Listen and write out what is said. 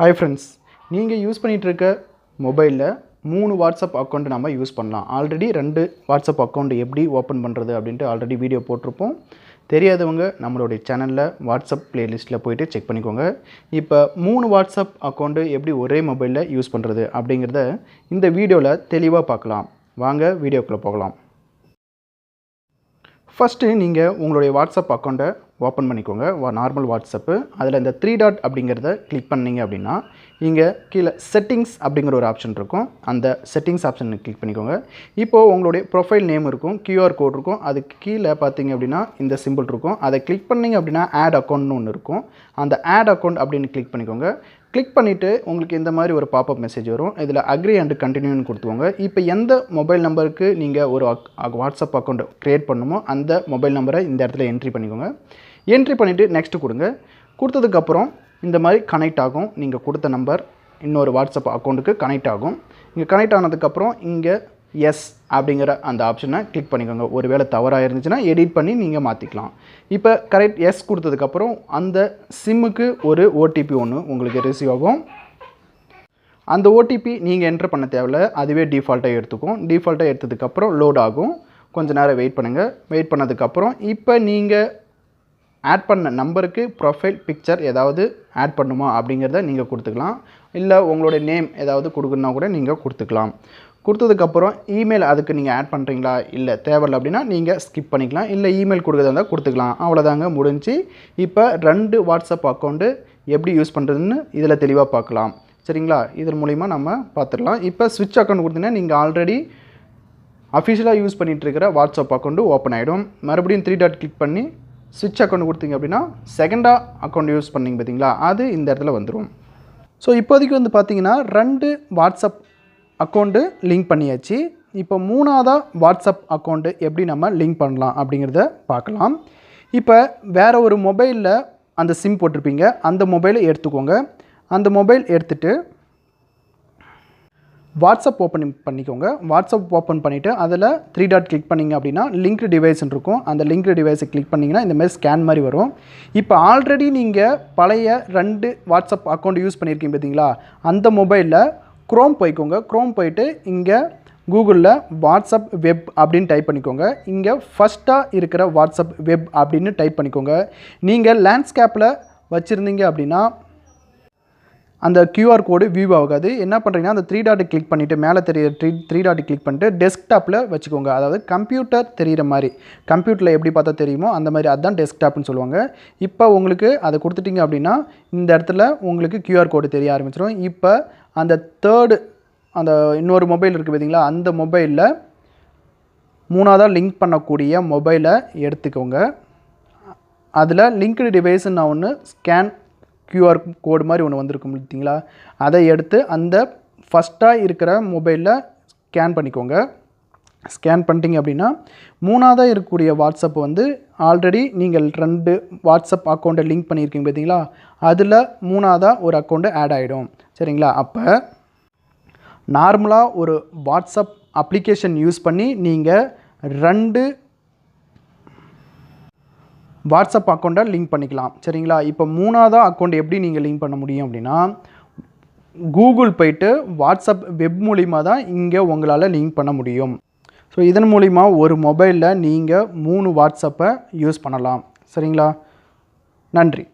Hi friends நீங்கள் use பண்ணிகிட்டு இருக்க மொபைலில் மூணு வாட்ஸ்அப் அக்கௌண்ட் நம்ம யூஸ் பண்ணலாம். ஆல்ரெடி ரெண்டு வாட்ஸ்அப் அக்கௌண்ட் எப்படி ஓப்பன் பண்ணுறது அப்படின்ட்டு ஆல்ரெடி வீடியோ போட்டிருப்போம். தெரியாதவங்க நம்மளுடைய சேனலில் வாட்ஸ்அப் ப்ளேலிஸ்ட்டில் போயிட்டு செக் பண்ணிக்கோங்க. இப்போ மூணு வாட்ஸ்அப் அக்கௌண்ட்டு எப்படி ஒரே மொபைலில் யூஸ் பண்ணுறது அப்படிங்கிறத இந்த வீடியோவில் தெளிவாக பார்க்கலாம். வாங்க வீடியோக்குள்ளே போகலாம். ஃபஸ்ட்டு நீங்கள் உங்களுடைய வாட்ஸ்அப் அக்கௌண்ட்டை ஓப்பன் பண்ணிக்கோங்க. நார்மல் வாட்ஸ்அப்பு அதில் இந்த த்ரீ டாட் அப்படிங்கிறத கிளிக் பண்ணீங்க அப்படின்னா இங்கே கீழே செட்டிங்ஸ் அப்படிங்கிற ஒரு ஆப்ஷன் இருக்கும். அந்த செட்டிங்ஸ் ஆப்ஷன் கிளிக் பண்ணிக்கோங்க. இப்போது உங்களுடைய ப்ரொஃபைல் நேம் இருக்கும் கியூஆர் கோட் இருக்கும். அதுக்கு கீழே பார்த்தீங்க அப்படின்னா இந்த சிம்பிள் இருக்கும். அதை கிளிக் பண்ணிங்க அப்படின்னா ஆட் அக்கௌண்ட்னு ஒன்று இருக்கும். அந்த ஆட் அக்கௌண்ட் அப்படின்னு கிளிக் பண்ணிக்கோங்க. கிளிக் பண்ணிவிட்டு உங்களுக்கு இந்த மாதிரி ஒரு பாப்அப் மெசேஜ் வரும். இதில் அக்ரி அண்ட் கண்டினியூன்னு கொடுத்துவோங்க இப்போ எந்த மொபைல் நம்பருக்கு நீங்கள் ஒரு அக் வாட்ஸ்அப் அக்கௌண்ட் க்ரியேட் பண்ணுமோ அந்த மொபைல் நம்பரை இந்த இடத்துல என்ட்ரி பண்ணிக்கோங்க. என்ட்ரி பண்ணிவிட்டு நெக்ஸ்ட்டு கொடுங்க. கொடுத்ததுக்கப்புறம் இந்த மாதிரி கனெக்ட் ஆகும். நீங்கள் கொடுத்த நம்பர் இன்னொரு வாட்ஸ்அப் அக்கௌண்ட்டுக்கு கனெக்ட் ஆகும். இங்கே கனெக்ட் ஆனதுக்கப்புறம் இங்கே எஸ் அப்படிங்கிற அந்த ஆப்ஷனை கிளிக் பண்ணிக்கோங்க. ஒருவேளை தவறாக இருந்துச்சுன்னா எடிட் பண்ணி நீங்கள் மாற்றிக்கலாம் இப்போ கரெக்ட் எஸ் கொடுத்ததுக்கப்புறம் அந்த சிம்முக்கு ஒரு ஓடிபி ஒன்று உங்களுக்கு ரிசீவ் ஆகும். அந்த ஓடிபி நீங்கள் என்ட்ரு பண்ண தேவையில்ல. அதுவே டிஃபால்ட்டாக எடுத்துக்கும். டிஃபால்ட்டாக எடுத்ததுக்கப்புறம் லோட் ஆகும். கொஞ்சம் நேரம் வெயிட் பண்ணுங்கள் வெயிட் பண்ணதுக்கப்புறம் இப்போ நீங்கள் ஆட் பண்ண நம்பருக்கு ப்ரொஃபைல் பிக்சர் ஏதாவது ஆட் பண்ணுமா அப்படிங்கிறத நீங்கள் கொடுத்துக்கலாம். இல்லை உங்களுடைய நேம் ஏதாவது கொடுக்கணுன்னா கூட நீங்கள் கொடுத்துக்கலாம். கொடுத்ததுக்கப்புறம் இமெயில் அதுக்கு நீங்கள் ஆட் பண்ணுறீங்களா இல்லை தேவையில்ல அப்படின்னா நீங்கள் ஸ்கிப் பண்ணிக்கலாம். இல்லை இமெயில் கொடுக்குறதா இருந்தால் கொடுத்துக்கலாம். அவ்வளோதாங்க முடிஞ்சு. இப்போ ரெண்டு வாட்ஸ்அப் அக்கௌண்ட்டு எப்படி யூஸ் பண்ணுறதுன்னு இதில் தெளிவாக பார்க்கலாம். சரிங்களா? இதன் மூலிமா நம்ம பார்த்துடலாம். இப்போ ஸ்விட்ச் அக்கௌண்ட் கொடுத்தீங்கன்னா நீங்கள் ஆல்ரெடி அஃபிஷியலாக யூஸ் பண்ணிகிட்டு இருக்கிற வாட்ஸ்அப் அக்கௌண்ட்டு ஓப்பன் ஆகிடும் மறுபடியும் த்ரீ டாட் கிளிக் பண்ணி ஸ்விட்ச் அக்கௌண்ட் கொடுத்தீங்க அப்படின்னா செகண்டாக அக்கௌண்ட் யூஸ் பண்ணிங்க பார்த்தீங்களா அது இந்த இடத்துல வந்துடும் ஸோ இப்போதைக்கு வந்து பார்த்தீங்கன்னா ரெண்டு வாட்ஸ்அப் அக்கௌண்ட்டு லிங்க் பண்ணியாச்சு. இப்போ மூணாவதாக வாட்ஸ்அப் அக்கௌண்ட்டு எப்படி நம்ம லிங்க் பண்ணலாம் அப்படிங்கிறத பார்க்கலாம். இப்போ வேறு ஒரு மொபைலில் அந்த சிம் போட்டிருப்பீங்க. அந்த மொபைலை எடுத்துக்கோங்க. அந்த மொபைல் எடுத்துகிட்டு வாட்ஸ்அப் ஓப்பன் பண்ணிக்கோங்க. வாட்ஸ்அப் ஓப்பன் பண்ணிவிட்டு அதில் த்ரீ டாட் கிளிக் பண்ணிங்க அப்படின்னா லிங்க்டு டிவைஸ்ன்னு இருக்கும். அந்த லிங்க்டு டிவைஸை கிளிக் பண்ணிங்கன்னா இந்தமாதிரி ஸ்கேன் மாதிரி வரும். இப்போ ஆல்ரெடி நீங்கள் பழைய ரெண்டு வாட்ஸ்அப் அக்கௌண்ட் யூஸ் பண்ணியிருக்கீங்க பார்த்தீங்களா? அந்த மொபைலில் க்ரோம் போய்க்கோங்க. க்ரோம் போயிட்டு இங்கே கூகுளில் வாட்ஸ்அப் வெப் அப்படின்னு டைப் பண்ணிக்கோங்க. இங்கே ஃபஸ்ட்டாக இருக்கிற வாட்ஸ்அப் வெப் அப்படின்னு டைப் பண்ணிக்கோங்க. நீங்கள் லேண்ட்ஸ்கேப்பில் வச்சுருந்தீங்க அப்படின்னா அந்த கியூஆர் கோடு வியூ ஆகாது. என்ன பண்ணுறீங்கன்னா அந்த த்ரீ டாட்டை கிளிக் பண்ணிவிட்டு மேலே தெரிய த்ரீ த்ரீ டாட்டை கிளிக் பண்ணிட்டு டெஸ்க்டாப்பில் வச்சுக்கோங்க. அதாவது கம்ப்யூட்டர் தெரிகிற மாதிரி. கம்ப்யூட்டரில் எப்படி பார்த்தா தெரியுமோ அந்த மாதிரி அதுதான் டெஸ்க்டாப்னு சொல்லுவாங்க. இப்போ உங்களுக்கு அதை கொடுத்துட்டீங்க அப்படின்னா இந்த இடத்துல உங்களுக்கு கியூஆர் கோடு தெரிய ஆரம்பிச்சிடும் இப்போ அந்த தேர்டு அந்த இன்னொரு மொபைல் இருக்குது பார்த்தீங்களா அந்த மொபைலில் மூணாவதாக லிங்க் பண்ணக்கூடிய மொபைலை எடுத்துக்கோங்க. அதில் லிங்க்டு டிவைஸ்ன்னு நான் ஒன்று ஸ்கேன் க்யூஆர் கோடு மாதிரி ஒன்று வந்திருக்கும் பார்த்தீங்களா? அதை எடுத்து அந்த ஃபஸ்ட்டாக இருக்கிற மொபைலில் ஸ்கேன் பண்ணிக்கோங்க. ஸ்கேன் பண்ணிட்டீங்க அப்படின்னா மூணாவதாக இருக்கக்கூடிய வாட்ஸ்அப் வந்து ஆல்ரெடி நீங்கள் ரெண்டு வாட்ஸ்அப் அக்கௌண்ட்டை லிங்க் பண்ணியிருக்கீங்க பார்த்தீங்களா? அதில் மூணாவதாக ஒரு அக்கௌண்ட்டு ஆட் ஆகிடும் சரிங்களா? அப்போ நார்மலாக ஒரு வாட்ஸ்அப் அப்ளிகேஷன் யூஸ் பண்ணி நீங்கள் ரெண்டு வாட்ஸ்அப் அக்கௌண்ட்டை லிங்க் பண்ணிக்கலாம். சரிங்களா? இப்போ மூணாவதாக அக்கௌண்ட் எப்படி நீங்கள் லிங்க் பண்ண முடியும் அப்படின்னா கூகுள் போயிட்டு வாட்ஸ்அப் வெப் மூலிமா தான் இங்கே உங்களால் லிங்க் பண்ண முடியும். ஸோ இதன் மூலிமா ஒரு மொபைலில் நீங்கள் மூணு வாட்ஸ்அப்பை யூஸ் பண்ணலாம். சரிங்களா? நன்றி.